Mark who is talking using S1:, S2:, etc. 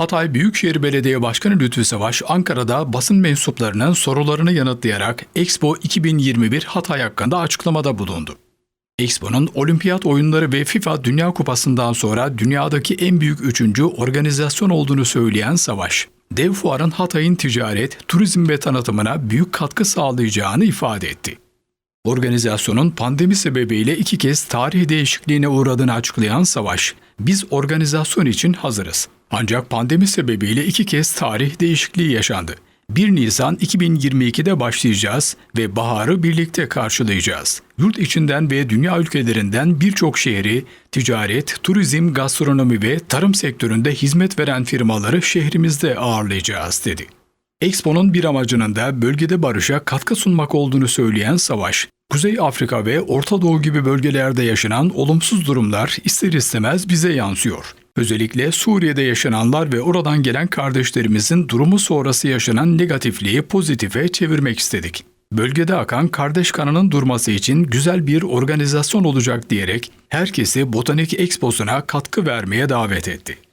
S1: Hatay Büyükşehir Belediye Başkanı Lütfü Savaş, Ankara'da basın mensuplarının sorularını yanıtlayarak Expo 2021 Hatay hakkında açıklamada bulundu. Expo'nun olimpiyat oyunları ve FIFA Dünya Kupası'ndan sonra dünyadaki en büyük üçüncü organizasyon olduğunu söyleyen Savaş, dev fuarın Hatay'ın ticaret, turizm ve tanıtımına büyük katkı sağlayacağını ifade etti. Organizasyonun pandemi sebebiyle iki kez tarih değişikliğine uğradığını açıklayan Savaş, biz organizasyon için hazırız. Ancak pandemi sebebiyle iki kez tarih değişikliği yaşandı. 1 Nisan 2022'de başlayacağız ve baharı birlikte karşılayacağız. Yurt içinden ve dünya ülkelerinden birçok şehri, ticaret, turizm, gastronomi ve tarım sektöründe hizmet veren firmaları şehrimizde ağırlayacağız dedi. Expo'nun bir amacının da bölgede barışa katkı sunmak olduğunu söyleyen Savaş, Kuzey Afrika ve Orta Doğu gibi bölgelerde yaşanan olumsuz durumlar ister istemez bize yansıyor. Özellikle Suriye'de yaşananlar ve oradan gelen kardeşlerimizin durumu sonrası yaşanan negatifliği pozitife çevirmek istedik. Bölgede akan kardeş kanının durması için güzel bir organizasyon olacak diyerek herkesi Botanik Expo'suna katkı vermeye davet etti.